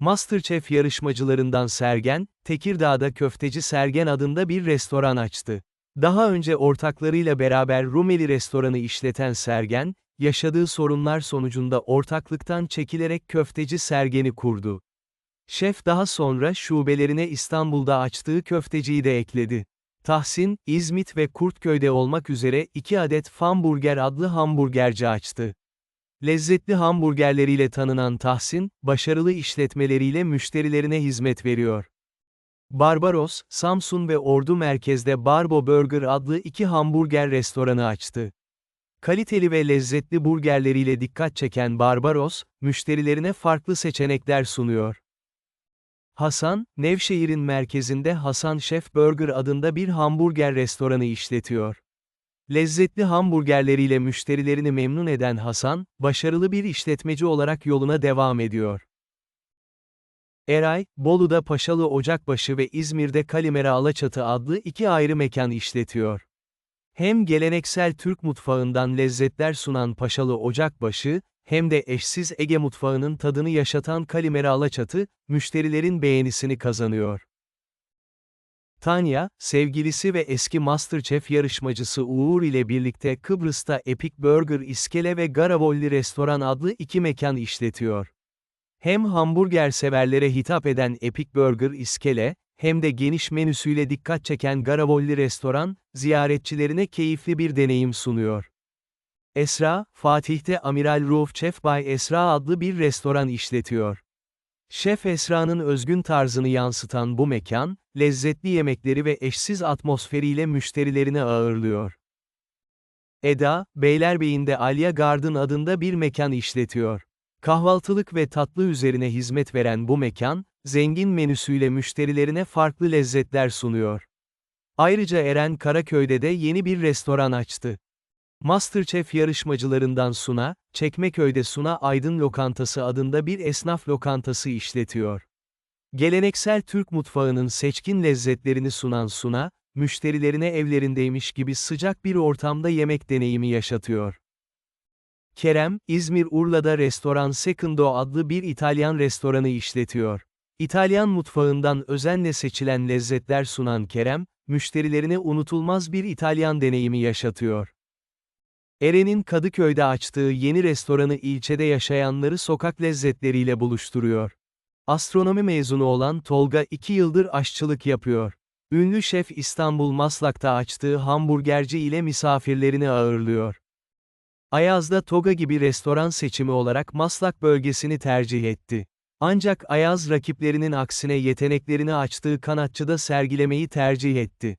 Masterchef yarışmacılarından Sergen, Tekirdağ'da Köfteci Sergen adında bir restoran açtı. Daha önce ortaklarıyla beraber Rumeli restoranı işleten Sergen, yaşadığı sorunlar sonucunda ortaklıktan çekilerek Köfteci Sergen'i kurdu. Şef daha sonra şubelerine İstanbul'da açtığı köfteciyi de ekledi. Tahsin, İzmit ve Kurtköy'de olmak üzere iki adet Famburger adlı hamburgerci açtı. Lezzetli hamburgerleriyle tanınan Tahsin, başarılı işletmeleriyle müşterilerine hizmet veriyor. Barbaros, Samsun ve Ordu merkezde Barbo Burger adlı iki hamburger restoranı açtı. Kaliteli ve lezzetli burgerleriyle dikkat çeken Barbaros, müşterilerine farklı seçenekler sunuyor. Hasan, Nevşehir'in merkezinde Hasan Şef Burger adında bir hamburger restoranı işletiyor. Lezzetli hamburgerleriyle müşterilerini memnun eden Hasan, başarılı bir işletmeci olarak yoluna devam ediyor. Eray, Bolu'da Paşalı Ocakbaşı ve İzmir'de Kalimera Alaçatı adlı iki ayrı mekan işletiyor. Hem geleneksel Türk mutfağından lezzetler sunan Paşalı Ocakbaşı, hem de eşsiz Ege mutfağının tadını yaşatan Kalimera Alaçatı, müşterilerin beğenisini kazanıyor. Tanya, sevgilisi ve eski Masterchef yarışmacısı Uğur ile birlikte Kıbrıs'ta Epic Burger İskele ve Garavolli Restoran adlı iki mekan işletiyor. Hem hamburger severlere hitap eden Epic Burger İskele, hem de geniş menüsüyle dikkat çeken Garavolli Restoran, ziyaretçilerine keyifli bir deneyim sunuyor. Esra, Fatih'te Amiral Roof Chef by Esra adlı bir restoran işletiyor. Şef Esra'nın özgün tarzını yansıtan bu mekan, lezzetli yemekleri ve eşsiz atmosferiyle müşterilerini ağırlıyor. Eda, Beylerbeyi'nde Alya Garden adında bir mekan işletiyor. Kahvaltılık ve tatlı üzerine hizmet veren bu mekan, zengin menüsüyle müşterilerine farklı lezzetler sunuyor. Ayrıca Eren Karaköy'de de yeni bir restoran açtı. Masterchef yarışmacılarından Suna, Çekmeköy'de Suna Aydın Lokantası adında bir esnaf lokantası işletiyor. Geleneksel Türk mutfağının seçkin lezzetlerini sunan Suna, müşterilerine evlerindeymiş gibi sıcak bir ortamda yemek deneyimi yaşatıyor. Kerem, İzmir Urla'da Restoran Secondo adlı bir İtalyan restoranı işletiyor. İtalyan mutfağından özenle seçilen lezzetler sunan Kerem, müşterilerine unutulmaz bir İtalyan deneyimi yaşatıyor. Eren'in Kadıköy'de açtığı yeni restoranı ilçede yaşayanları sokak lezzetleriyle buluşturuyor. Astronomi mezunu olan Tolga 2 yıldır aşçılık yapıyor. Ünlü şef İstanbul Maslak'ta açtığı hamburgerci ile misafirlerini ağırlıyor. Ayaz'da Toga gibi restoran seçimi olarak Maslak bölgesini tercih etti. Ancak Ayaz rakiplerinin aksine yeteneklerini açtığı kanatçıda sergilemeyi tercih etti.